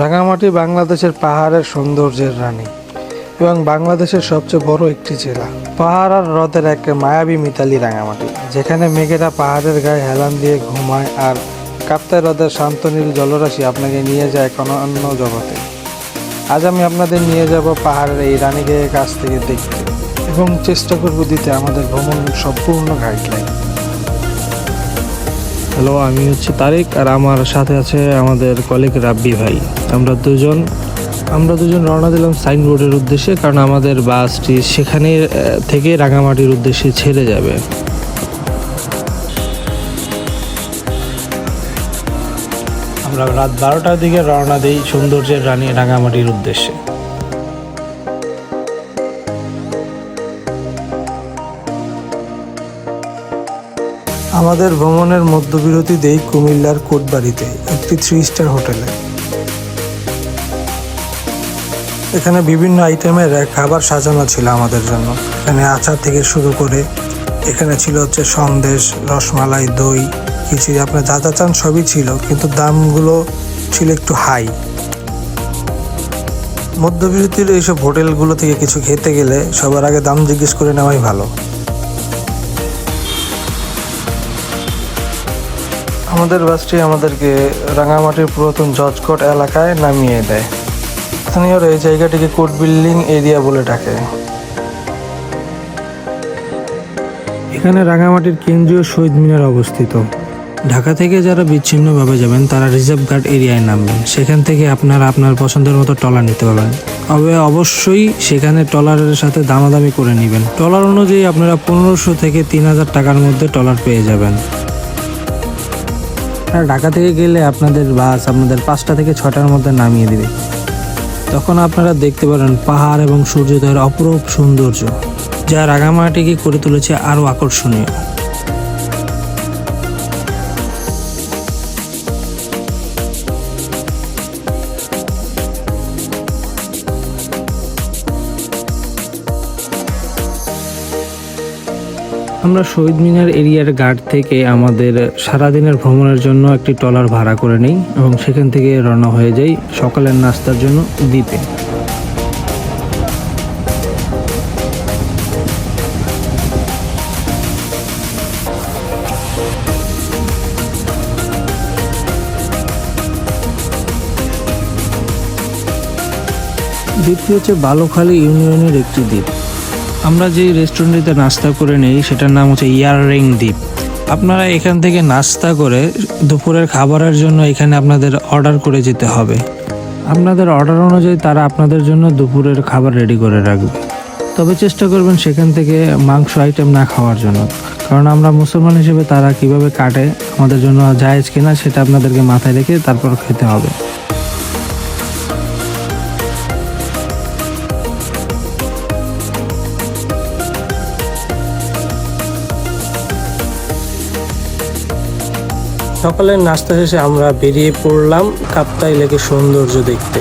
রাঙামাটি বাংলাদেশের পাহাড়ের সৌন্দর্যের রানী এবং বাংলাদেশের সবচেয়ে বড় একটি জেলা। পাহাড় আর হ্রদের এক মায়াবী মিতালি রাঙামাটি, যেখানে মেঘেরা পাহাড়ের গায়ে হেলান দিয়ে ঘুমায় আর কাপ্তাই হ্রদের শান্ত নীল জলরাশি আপনাকে নিয়ে যায় কোনো অন্য জগতে। আজ আমি আপনাদের নিয়ে যাব পাহাড়ের এই রানীকে কাছ থেকে দেখতে এবং চেষ্টা করব দিতে আমাদের ভ্রমণ সম্পূর্ণ গাইডলাইন হ্যালো আমি হচ্ছে তারিক আর আমার সাথে আছে আমাদের কলিগ রাব্বি ভাই। আমরা দুজন আমরা দুজন রওনা দিলাম সাইনবোর্ডের উদ্দেশ্যে কারণ আমাদের বাসটি সেখানে থেকে রাঙামাটির উদ্দেশ্যে ছেড়ে যাবে। আমরা রাত বারোটার দিকে রওনা দিই সৌন্দর্যের রানী রাঙামাটির উদ্দেশ্যে। আমাদের ভ্রমণের মধ্যবিরতি দেই কুমিল্লার কোটবাড়িতে, একটি থ্রি স্টার হোটেলে। এখানে বিভিন্ন আইটেমের খাবার সাজানো ছিল আমাদের জন্য। এখানে আচার থেকে শুরু করে, এখানে ছিল হচ্ছে সন্দেশ, রসমালাই, দই, খিচুড়ি, আপনার যা যা চান সবই ছিল, কিন্তু দামগুলো ছিল একটু হাই। মধ্যবিরতির এইসব হোটেলগুলো থেকে কিছু খেতে গেলে সবার আগে দাম জিজ্ঞেস করে নেওয়াই ভালো। আমাদের বাসটি আমাদেরকে রাঙামাটির পুরাতন জজকোট এলাকায় নামিয়ে দেয়। স্থানীয়রা এই জায়গাটিকে কোর্ট বিল্ডিং এরিয়া বলে ডাকে। এখানে রাঙামাটির কেন্দ্রীয় শহীদ মিনার অবস্থিত। ঢাকা থেকে যারা বিচ্ছিন্নভাবে যাবেন, তারা রিজার্ভ গার্ড এরিয়ায় নামবেন। সেখান থেকে আপনারা আপনার পছন্দের মতো ট্রলার নিতে পারবেন। তবে অবশ্যই সেখানে ট্রলারের সাথে দামাদামি করে নেবেন। ট্রলার অনুযায়ী আপনারা পনেরোশো থেকে তিন হাজার টাকার মধ্যে ট্রলার পেয়ে যাবেন। আর ঢাকা থেকে গেলে আপনাদের বাস আপনাদের পাঁচটা থেকে ছটার মধ্যে নামিয়ে দেবে। তখন আপনারা দেখতে পারেন পাহাড় এবং সূর্যোদয়ের অপরূপ সৌন্দর্য, যা রাগামাটিকে করে তুলেছে আরও আকর্ষণীয়। আমরা শহীদ মিনার এরিয়ার গার্ড থেকে আমাদের সারাদিনের ভ্রমণের জন্য একটি ট্রলার ভাড়া করে নিই এবং সেখান থেকে রওনা হয়ে যাই সকালের নাস্তার জন্য দ্বীপে। দ্বীপটি হচ্ছে বালুখালী ইউনিয়নের একটি দ্বীপ। আমরা যে রেস্টুরেন্টটিতে নাস্তা করে নেই, সেটার নাম হচ্ছে ইয়াররিং দ্বীপ। আপনারা এখান থেকে নাস্তা করে দুপুরের খাবারের জন্য এখানে আপনাদের অর্ডার করে যেতে হবে। আপনাদের অর্ডার অনুযায়ী তারা আপনাদের জন্য দুপুরের খাবার রেডি করে রাখবে। তবে চেষ্টা করবেন সেখান থেকে মাংস আইটেম না খাওয়ার জন্য। কারণ আমরা মুসলমান হিসেবে তারা কীভাবে কাটে, আমাদের জন্য জায়েজ কিনা, সেটা আপনাদেরকে মাথায় রেখে তারপর খেতে হবে। সকালের নাস্তা শেষে আমরা বেরিয়ে পড়লাম কাপ্তাই লেকের সৌন্দর্য দেখতে।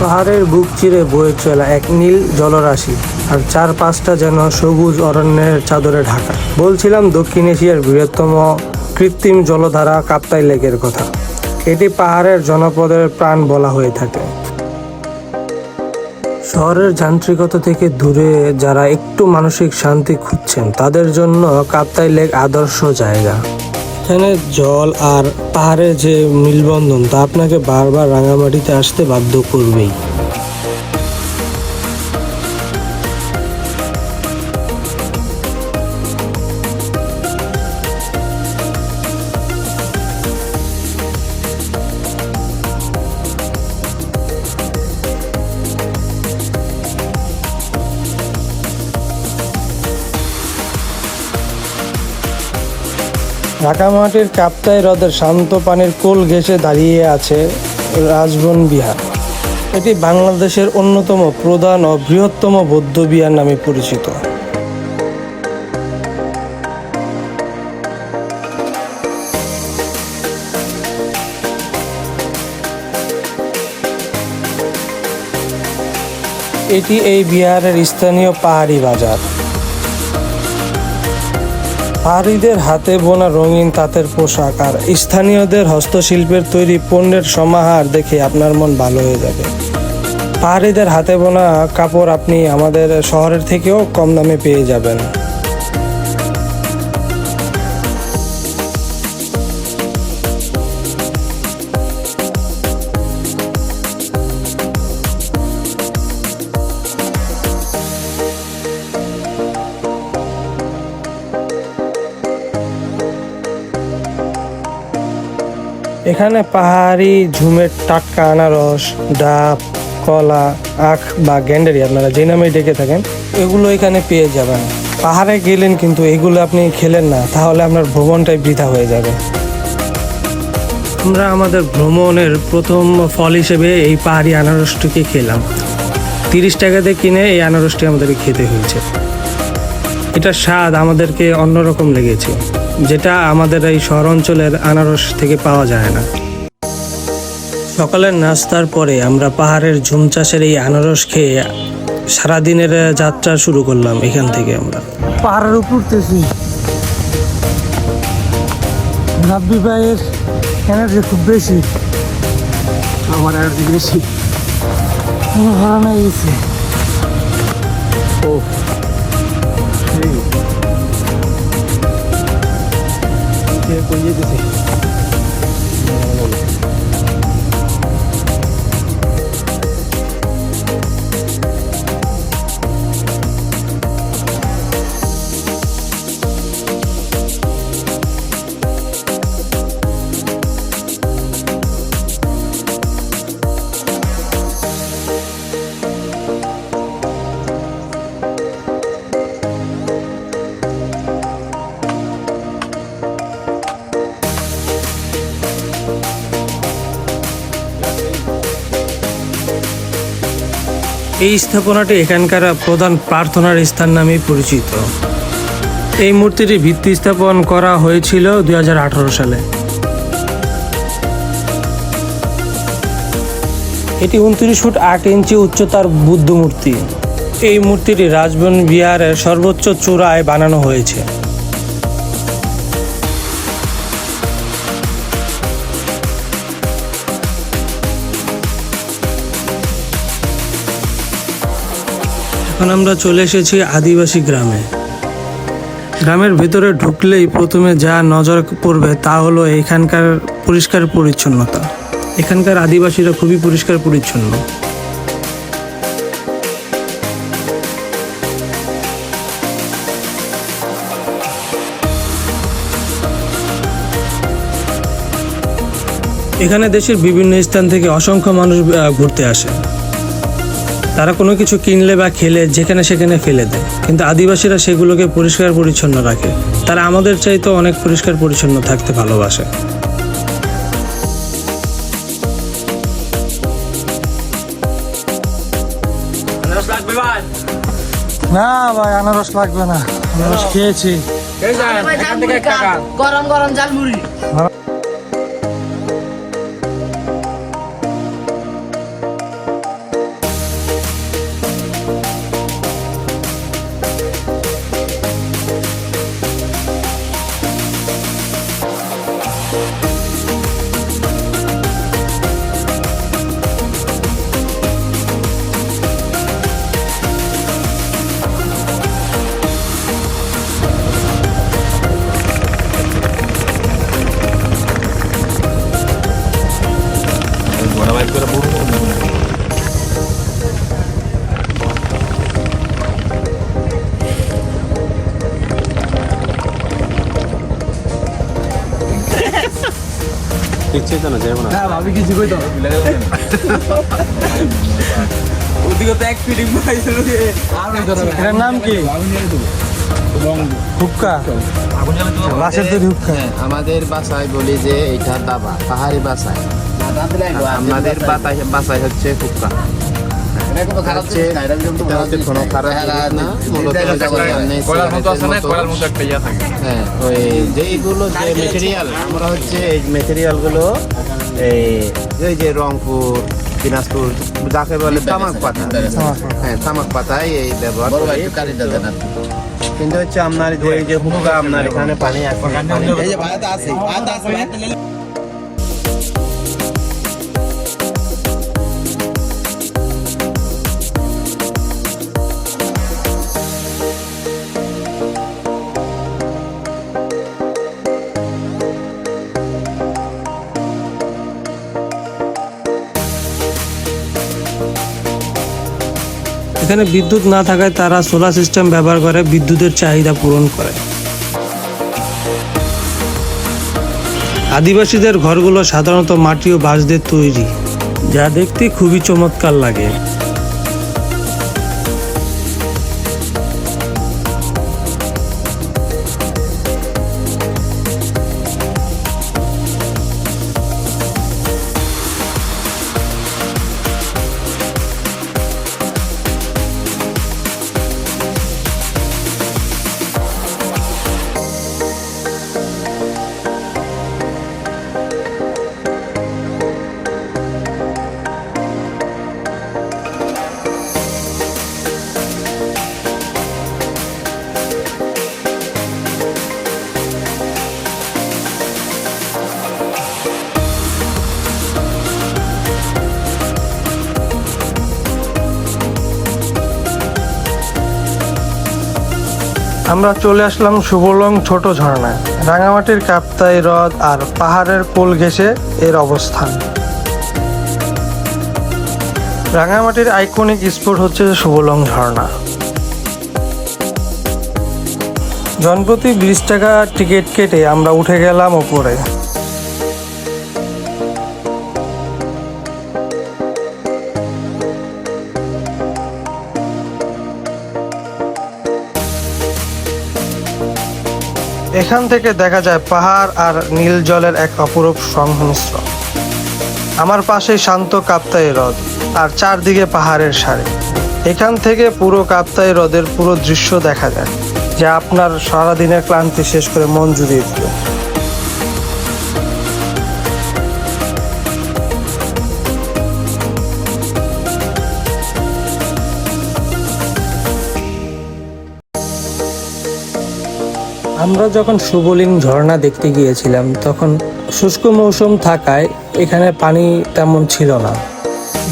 পাহাড়ের বুক চিরে বয়ে চলা এক নীল জলরাশি আর চার পাঁচটা যেন সবুজ অরণ্যের চাদরে ঢাকা। বলছিলাম দক্ষিণ এশিয়ার বৃহত্তম কৃত্রিম জলধারা কাপ্তাই লেকের কথা। এটি পাহাড়ের জনপদের প্রাণ বলা হয়ে থাকে। শহরের যান্ত্রিকতা থেকে দূরে যারা একটু মানসিক শান্তি খুঁজছেন, তাদের জন্য কাপ্তাই লেক আদর্শ জায়গা। এখানে জল আর পাহাড়ের যে মিলবন্ধন তা আপনাকে বারবার রাঙামাটিতে আসতে বাধ্য করবেই। ঢাকামাটির কাপ্তাই হ্রদের শান্ত পানির কোল ঘেঁষে দাঁড়িয়ে আছে রাজবন বিহার। এটি বাংলাদেশের অন্যতম প্রধান ও বৃহত্তম বৌদ্ধ বিহার নামে পরিচিত। এটি এই বিহারের স্থানীয় পাহাড়ি বাজার। পাহাড়িদের হাতে বোনা রঙিন তাঁতের পোশাক আর স্থানীয়দের হস্তশিল্পের তৈরি পণ্যের সমাহার দেখে আপনার মন ভালো হয়ে যাবে। পাহাড়িদের হাতে বোনা কাপড় আপনি আমাদের শহরের থেকেও কম দামে পেয়ে যাবেন। এখানে পাহাড়ি, ঝুমের টাটকা আনারস, ডাব, কলা, আখ বা গ্যান্ডারি আপনারা যে নামে ডেকে থাকেন, এগুলো এখানে পেয়ে যাবেন। পাহাড়ে গেলেন কিন্তু এগুলো আপনি খেলেন না, তাহলে আপনার ভ্রমণটাই বৃথা হয়ে যাবে। আমরা আমাদের ভ্রমণের প্রথম ফল হিসেবে এই পাহাড়ি আনারসটিকে খেলাম। তিরিশ টাকাতে কিনে এই আনারসটি আমাদের খেতে হয়েছে। এটা স্বাদ আমাদেরকে অন্যরকম লেগেছে। যেটা আমাদের এই শহর অঞ্চলের আনারস থেকে পাওয়া যায় না। সকালের নাস্তার পরে আমরা পাহাড়ের ঝুম চাষের এই আনারস খেয়ে সারাদিনের যাত্রা শুরু করলাম এখান থেকে আমরা। পাহাড়ের উপর উঠতেছি রাব্বি ভাইয়ের এনার্জি খুব বেশি। আমার এনার্জি বেশি। আমার গেছে ও নিজে দিছে এই স্থাপনাটি এখানকার প্রধান প্রার্থনার স্থান নামে পরিচিত। এই মূর্তিটি ভিত্তি স্থাপন করা হয়েছিল দুই হাজার আঠারো সালে। এটি উনত্রিশ ফুট আট ইঞ্চি উচ্চতার বুদ্ধ মূর্তি এই মূর্তিটি রাজবন বিহারের সর্বোচ্চ চূড়ায় বানানো হয়েছে। এখন আমরা চলে এসেছি আদিবাসী গ্রামে। গ্রামের ভেতরে ঢুকলেই প্রথমে যা নজর পড়বে তা হলো এখানকার পরিষ্কার পরিচ্ছন্নতা। এখানকার আদিবাসীরা খুবই পরিষ্কার পরিচ্ছন্ন। এখানে দেশের বিভিন্ন স্থান থেকে অসংখ্য মানুষ ঘুরতে আসে। তারা কোনো কিছু কিনলে বা খেলে যেখানে সেখানে ফেলে দেয়। কিন্তু আদিবাসীরা সেগুলোকে পরিষ্কার পরিচ্ছন্ন রাখে। তারা আমাদের চাইতেও অনেক পরিষ্কার পরিচ্ছন্ন থাকতে ভালোবাসে। না ভাই আনারস লাগবে না। আনারস খেয়েছি। গরম গরম ঝালমুড়ি ভাবি কিছু কই তো। ওদিকে তো এক পাইছিল নাম কি? হুক্কা? বাসের তৈরি হুক্কা। হ্যাঁ, আমাদের বাসায় বলি যে এটা দাবা পাহাড়ি বাসায়। আমাদের বাতায় বাসায় হচ্ছে ফুক্কা এটা হচ্ছে না। হ্যাঁ ওই যেইগুলো যে মেটেরিয়াল আমরা হচ্ছে এই মেটেরিয়ালগুলো এই যে রংপুর দিনাজপুর যাকে বলে তামাক পাতা। হ্যাঁ তামাক পাতায় এই ব্যবহার কিন্তু হচ্ছে আপনার যে যে হুকা আপনার এখানে পানি আছে। এই যে আছে আছে এখানে বিদ্যুৎ না থাকায় তারা সোলার সিস্টেম ব্যবহার করে, বিদ্যুতের চাহিদা পূরণ করে। আদিবাসীদের ঘরগুলো সাধারণত মাটি ও বাঁশ দিয়ে তৈরি, যা দেখতে খুবই চমৎকার লাগে। আমরা চলে আসলাম সুবলং ছোট ঝর্ণায়। রাঙামাটির কাপ্তাই হ্রদ আর পাহাড়ের কোল ঘেঁষে এর অবস্থান। রাঙামাটির আইকনিক স্পট হচ্ছে সুবলং ঝর্ণা। জনপ্রতি বিশ টাকা টিকিট কেটে আমরা উঠে গেলাম ওপরে। এখান থেকে দেখা যায় পাহাড় আর নীল জলের এক অপরূপ সংমিশ্রণ। আমার পাশে শান্ত কাপ্তাই হ্রদ আর চারদিকে পাহাড়ের সারে। এখান থেকে পুরো কাপ্তাই হ্রদের পুরো দৃশ্য দেখা যায়, যা আপনার সারাদিনের ক্লান্তি শেষ করে মন জুড়িয়ে দিবে। আমরা যখন সুবলিং ঝর্ণা দেখতে গিয়েছিলাম, তখন শুষ্ক মৌসুম থাকায় এখানে পানি তেমন ছিল না।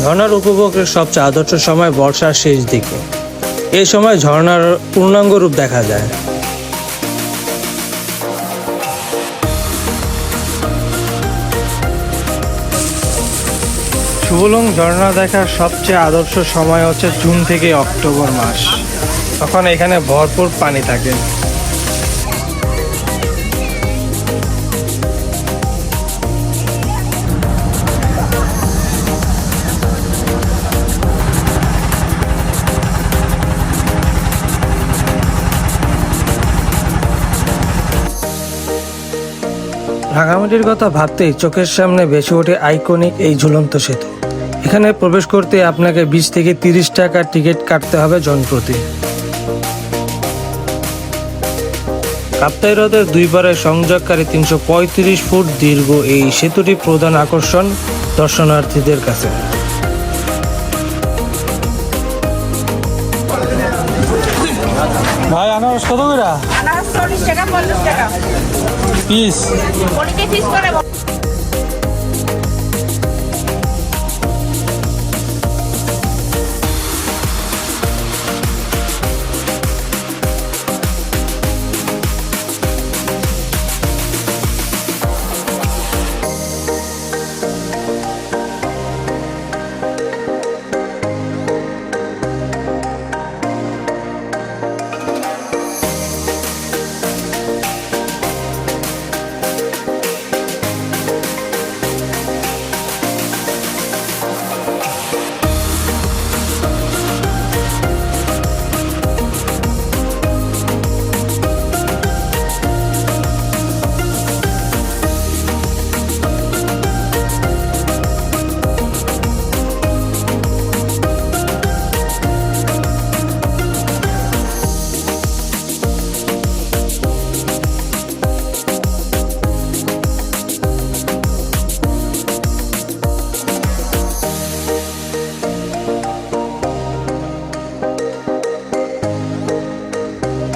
ঝর্ণার উপভোগের সবচেয়ে আদর্শ সময় বর্ষার শেষ দিকে। এই সময় ঝর্ণার পূর্ণাঙ্গ রূপ দেখা যায়। সুবলং ঝর্ণা দেখার সবচেয়ে আদর্শ সময় হচ্ছে জুন থেকে অক্টোবর মাস। তখন এখানে ভরপুর পানি থাকে। রাঙামাটির কথা ভাবতেই চোখের সামনে ভেসে ওঠে আইকনিক এই ঝুলন্ত সেতু। এখানে প্রবেশ করতে আপনাকে বিশ থেকে তিরিশ টাকার টিকিট কাটতে হবে জনপ্রতি। কাপ্তাই হ্রদের দুই পারে সংযোগকারী তিনশো পঁয়ত্রিশ ফুট দীর্ঘ এই সেতুটি প্রধান আকর্ষণ দর্শনার্থীদের কাছে। ভাই আনারস কত করে? আনারস চল্লিশ টাকা পঞ্চাশ টাকা। পিস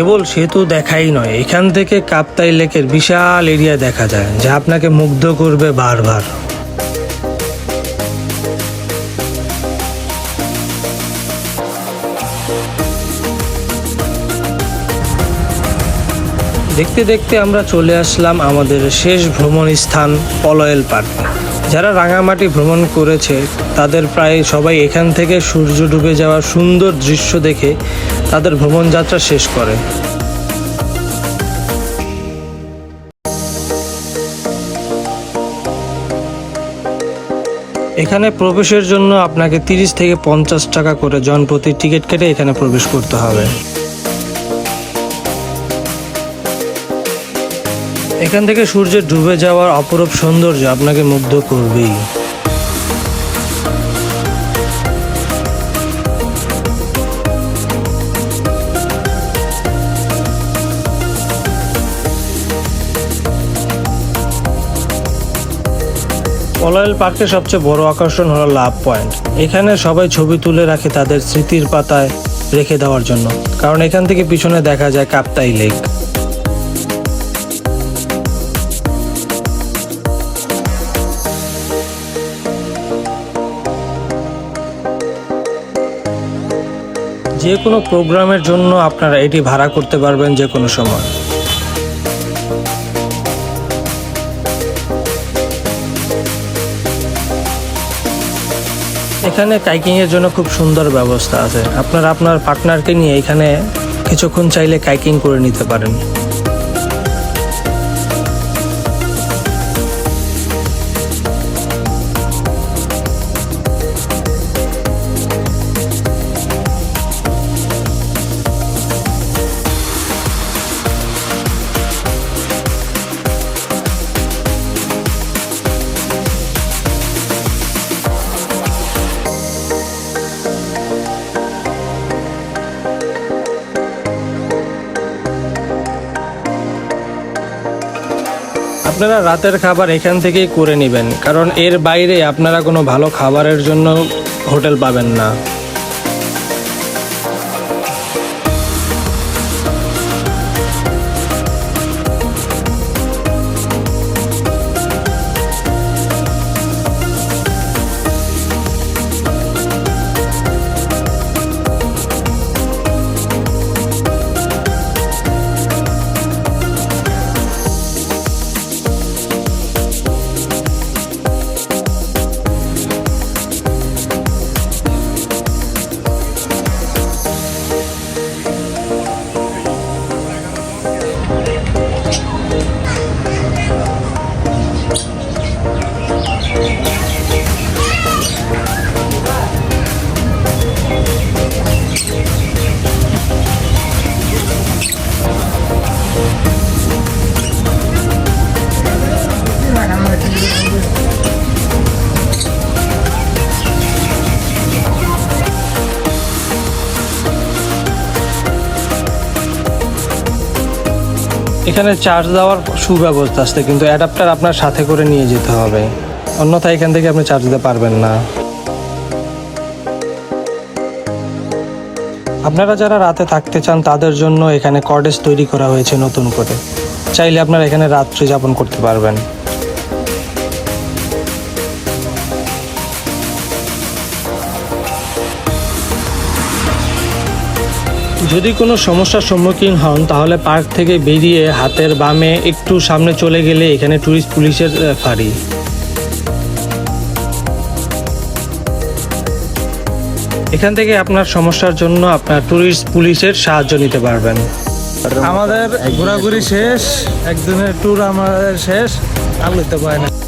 কেবল সেতু দেখাই নয়। এখান থেকে কাপ্তাই লেকের বিশাল এরিয়া দেখা যায়, যা আপনাকে মুগ্ধ করবে বারবার। দেখতে দেখতে আমরা চলে আসলাম আমাদের শেষ ভ্রমণ স্থান পলয়েল পার্ক। যারা রাঙামাটি ভ্রমণ করেছে, তাদের প্রায় সবাই এখান থেকে সূর্য ডুবে যাওয়ার সুন্দর দৃশ্য দেখে তাদের ভ্রমণ যাত্রা শেষ করে। এখানে প্রবেশের জন্য আপনাকে তিরিশ থেকে পঞ্চাশ টাকা করে জনপ্রতি টিকিট কেটে এখানে প্রবেশ করতে হবে। এখান থেকে সূর্যের ডুবে যাওয়ার অপরূপ সৌন্দর্য আপনাকে মুগ্ধ করবেই। পলয়েল পার্কের সবচেয়ে বড় আকর্ষণ হলো লাভ পয়েন্ট। এখানে সবাই ছবি তুলে রাখে তাদের স্মৃতির পাতায় রেখে দেওয়ার জন্য। কারণ এখান থেকে পিছনে দেখা যায় কাপ্তাই লেক। যে কোনো প্রোগ্রামের জন্য আপনারা এটি ভাড়া করতে পারবেন যে কোনো সময়। এখানে কাইকিং এর জন্য খুব সুন্দর ব্যবস্থা আছে। আপনার আপনার পার্টনারকে নিয়ে এখানে কিছুক্ষণ চাইলে কাইকিং করে নিতে পারেন। আপনারা রাতের খাবার এখান থেকেই করে নেবেন। কারণ এর বাইরে আপনারা কোনো ভালো খাবারের জন্য হোটেল পাবেন না। এখানে চার্জ দেওয়ার সুব্যবস্থা আছে, কিন্তু অ্যাডাপ্টার আপনার সাথে করে নিয়ে যেতে হবে। অন্যথায় এখান থেকে আপনি চার্জ দিতে পারবেন না। আপনারা যারা রাতে থাকতে চান, তাদের জন্য এখানে কটেজ তৈরি করা হয়েছে নতুন করে। চাইলে আপনারা এখানে রাত্রি যাপন করতে পারবেন। যদি কোনো সমস্যার সম্মুখীন হন, তাহলে পার্ক থেকে বেরিয়ে হাতের বামে একটু সামনে চলে গেলে এখানে ট্যুরিস্ট পুলিশের ফাঁড়ি। এখান থেকে আপনার সমস্যার জন্য আপনার ট্যুরিস্ট পুলিশের সাহায্য নিতে পারবেন। আমাদের ঘোরাঘুরি শেষ, একদিনের ট্যুর আমাদের শেষ। আর লইতে পারে না।